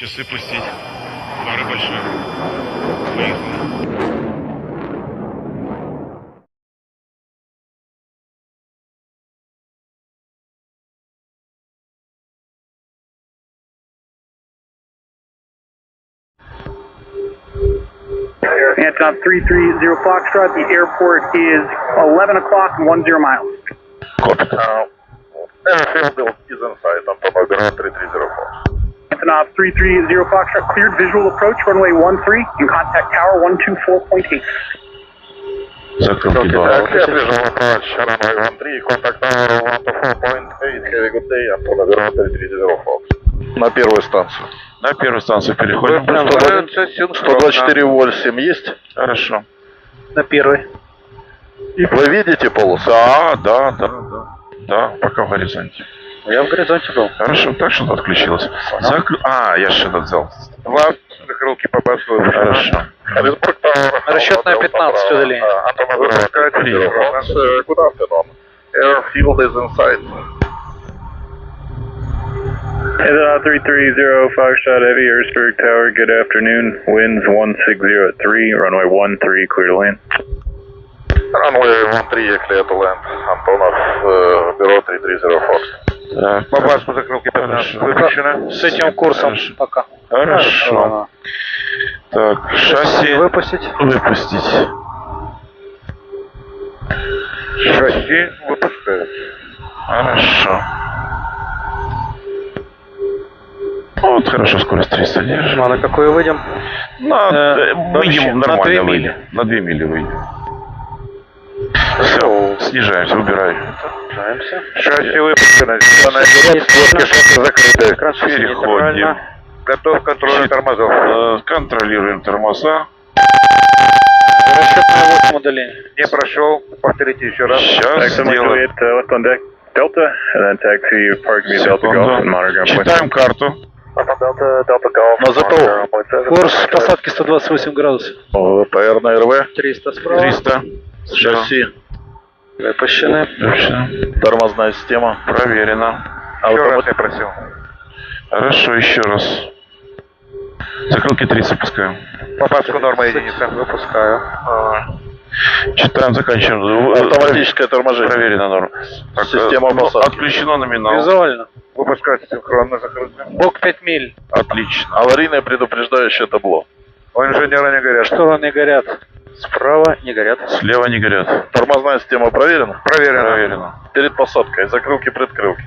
Часы пустить. Пара большая. Поехали. Antonov 330 Foxtrot, the airport is 11 o'clock and 10 miles. Airfield built is inside Antonov Ground 330 Antonov 330 Foxtrot cleared visual approach, runway 13, and contact tower 124.8. Закрылки два. Так, я прижал approach runway 13, contact tower 124.8, have a good day, Antonov Ground 330 Fox. На первую станцию. На первую станцию переходим. 124 вольт 7 есть? Хорошо. На первой. Вы видите полосу? Да, да, да, да. Да, пока в горизонте. Я в горизонте был. Хорошо, так что отключилось. Закры... А, я же этот взял. Два закрылки по басу. Хорошо. Расчетная 15 удаление. Антонов Ground 330 Fox. Uh, Good afternoon. Airfield is inside. Antonov 330 Foxtrot Heavy Airsburg Tower, good afternoon. Winds 160 at 3, runway 13, clear to land. Runway 13, clear to land. Антонов, э, бюро 330 Fox. Так, По басу закрылки 15 выпущены. С этим курсом Хорошо. пока. Хорошо. Так, шасси Выпустить. выпустить. Шасси выпускают. Хорошо. Ну, Вот хорошо, скорость 300 держим. А на какую выйдем? На, Э, э, выйдем на нормально две выйдем. мили. На 2 мили выйдем. Снижаемся, убираю. Снижаемся. Шасси выпущено. Зеленая Естественно. шасси закрыты. Переходим. Готов к контролю тормозов. Э, Контролируем тормоза. Расчетная 8 удаление. Не прошел. Повторите еще раз. Сейчас сделаем. Delta, and then taxi park me Delta Golf and monitor ground point. Читаем карту. Delta, Delta Golf. На ЗТО. Курс посадки 128 градусов. ВПР на РВ. 300 справа. 300. Шасси. Выпущены. Точно. Тормозная система. Проверено. Еще раз я просил. Хорошо, еще раз. Закрылки 30 опускаем. По паску норма единица. Выпускаю. Читаем, заканчиваем. Автоматическое торможение. Проверено норма. Так, Система э, посадки. Отключено номинал. Визуально. Выпускать синхронно закрыто. Бок 5 миль. Отлично. Аварийное предупреждающее табло. У инженера не горят. Шторы не горят. Справа не горят. Слева не горят. Тормозная система проверена? Проверена. Проверено. Перед посадкой. Закрылки, предкрылки.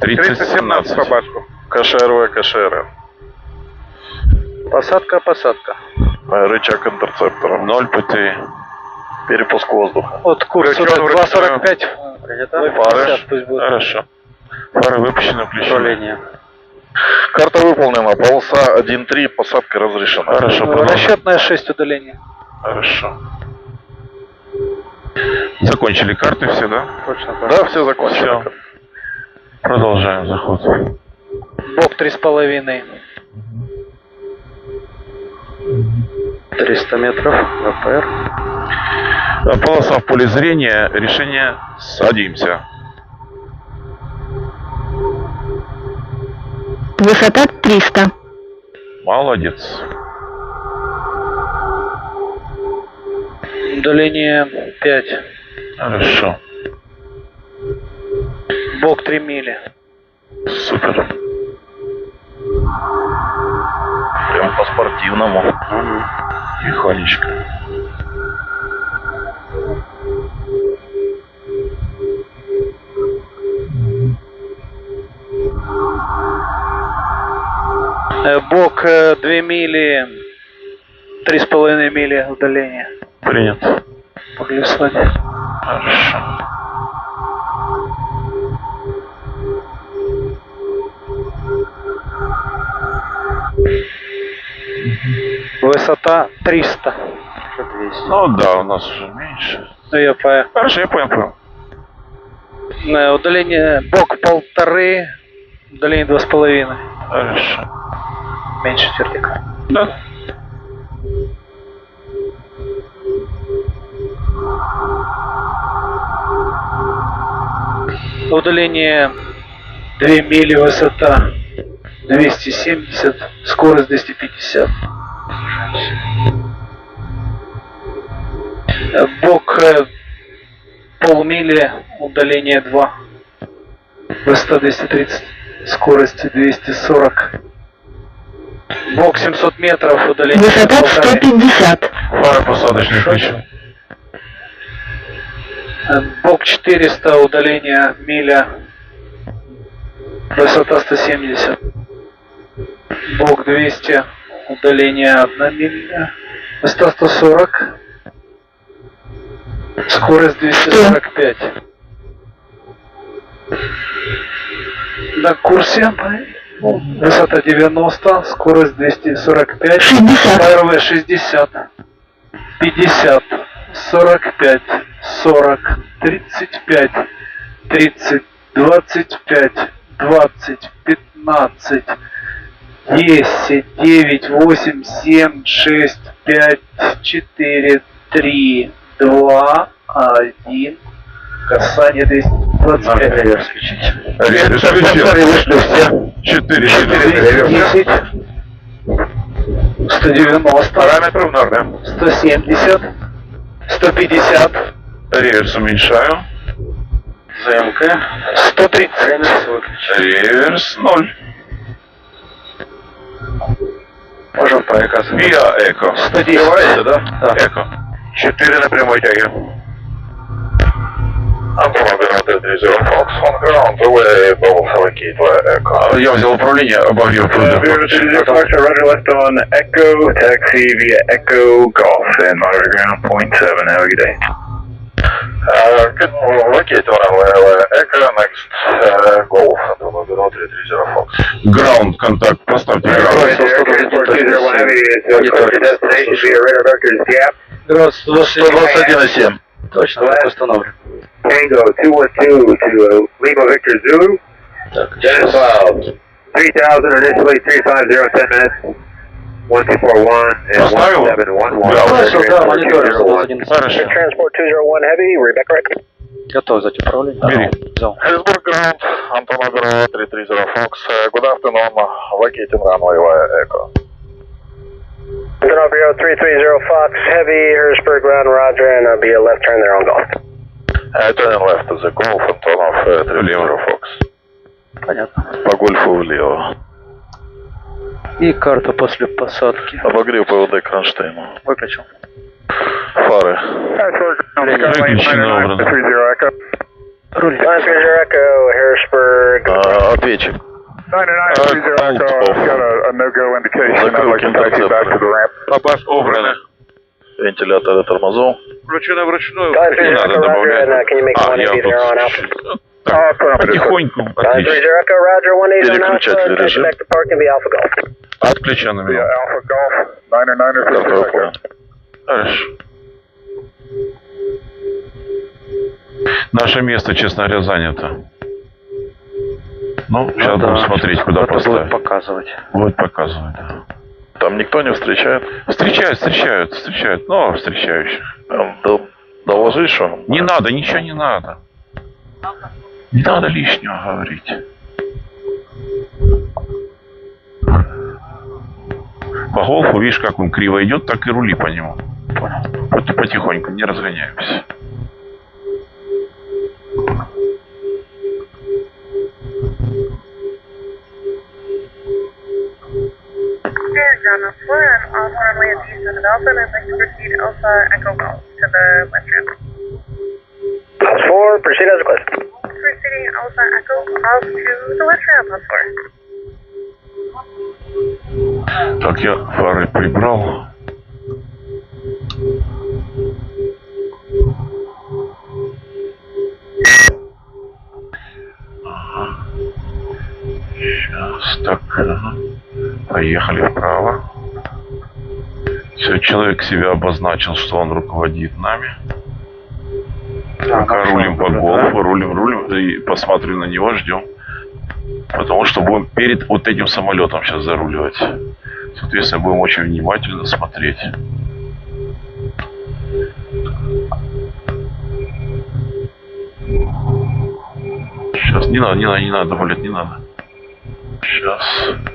30-17. по баску. КШРВ, КШР. Посадка, посадка. Рычаг интерцептора. 0 ПТ. Перепуск воздуха. Вот курс Включен вот в 2.45. Фары. пусть будет. Хорошо. Фары выпущены, включены. Управление. Карта выполнена. Полоса 1.3. Посадка разрешена. Хорошо, продолжаем. Расчетная 6 удаление. Хорошо. Закончили карты все, да? Точно так. Да, все закончено. Все. Продолжаем заход. Бок 3,5. 300 метров. ВПР. Э, Полоса в поле зрения. Решение садимся. Высота 300. Молодец. Удаление 5. Хорошо. Бок 3 мили. Супер. Прям по-спортивному. Тихонечко. Э, Бок 2 мили. 3,5 мили удаление. Принято. По глиссаде. Хорошо. Высота 300. Уже 200. Ну да, у нас уже меньше. Ну я понял. Хорошо, я понял, понял. Э, Удаление бок полторы. Удаление два с половиной. Хорошо. Меньше вертикаль. Да. Удаление 2 мили высота. 270, скорость 250. Э, Бок э, полмили, удаление 2. Высота 230, скорость 240. Бок 700 метров, удаление Высота полторы. 150. Фары посадочные включил. Бок 400, удаление миля. Высота 170. Бок 200, удаление 1 миля. Высота 140. Скорость 245. На курсе. Высота 90, скорость 245. 60. РВ 60. 50, 45, 40, 35, 30, 25, 20, 15, 10, 9, 8, 7, 6, 5, 4, 3, 2, 1. Касание 225. Реверс вышли все. 4, 10, 190, Параметры в норме. 170, 150, Реверс уменьшаю. ЗМК, 130. Реверс 0. Можем проекаться. Виа Эко. 110. да? Да. Эко. 4 на прямой тяге. Антон оператор 30 Fox on ground, away, both allocate via echo. Я взял управление, обогрев Uh, Bureau 30 Fox, Roger left on Echo, taxi via Echo Golf and monitor ground point seven. Have a good day. Uh, good, allocate runway via echo, next, uh, golf, Антон оператор 30 Fox. Граунд контакт. Поставьте граунд. destination via radar vectors gap. Град 121,7. Точно, так установлен. Tango 212 to uh, Lima Victor Zulu. Dennis Cloud. 3000 initially, 350, 10 minutes. 1241 and Поставил? 1711. Хорошо, да, монитор, Хорошо. Transport 201 Heavy, Rebecca right. Готов взять управление. Бери. Взял. Hillsborough ground, Антон оператор 30 Fox, uh, good afternoon, vacating runway via echo. Turn Bureau 330 Fox Heavy, Harrisburg ground, Roger, and I'll be a left turn there on golf. Uh, turning left to the golf, Антонов uh, 30 Fox. Понятно. По гольфу влево. И карта после посадки. Обогрев ПВД Кронштейну. Выключил. Фары. Выключено образом. Руль. 930 Echo, Harrisburg. А, ответчик. 9930 Echo, off. I've got a, a no-go indication. I'd Закрыл like to taxi back to the ramp. Попасть убрано. Вентиляторы тормозов. Вручную, вручную. Не 930 надо добавлять. А, 180 я тут... Oh, Так, потихоньку. 930 Отлично. Echo, Roger, 180 on Alpha, Переключатель режим. Отключен Yeah, меня. Alpha Golf, 999 Готово, 30 понял. Хорошо. Наше место, честно говоря, занято. Ну, сейчас будем смотреть, куда поставить. показывать. Будет показывать, да. Там никто не встречает. Встречают, встречают, встречают. Ну, встречающих. Там дол- доложи, что? Не надо, ничего не надо. Не надо лишнего говорить. По голфу, видишь, как он криво идет, так и рули по нему. Вот и потихоньку, не разгоняемся. Four and I'd proceed Alpha Echo Golf to the west ramp. House 4, proceed as requested. Proceeding Alpha Echo off to the House 4. Так, я фары прибрал. Сейчас, так, ага. поехали вправо. Все, человек себя обозначил, что он руководит нами. Пока рулим по голфу, рулим, рулим, и посмотрим на него, ждем. Потому что будем перед вот этим самолетом сейчас заруливать. Соответственно, будем очень внимательно смотреть. Сейчас, не надо, не надо, не надо, блядь, не надо. Сейчас.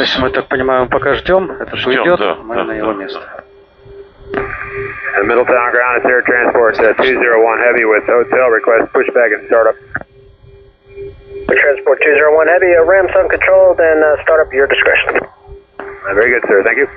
Плюс. Мы так понимаем, пока ждем, это Ждем, уйдет, да, мы да, на его да, место. And Middletown ground, it's air transport, uh, 201 heavy with hotel request pushback and startup. Transport 201 Heavy, uh, Ram sun controlled and uh, start up at your discretion. Uh, very good, sir. Thank you.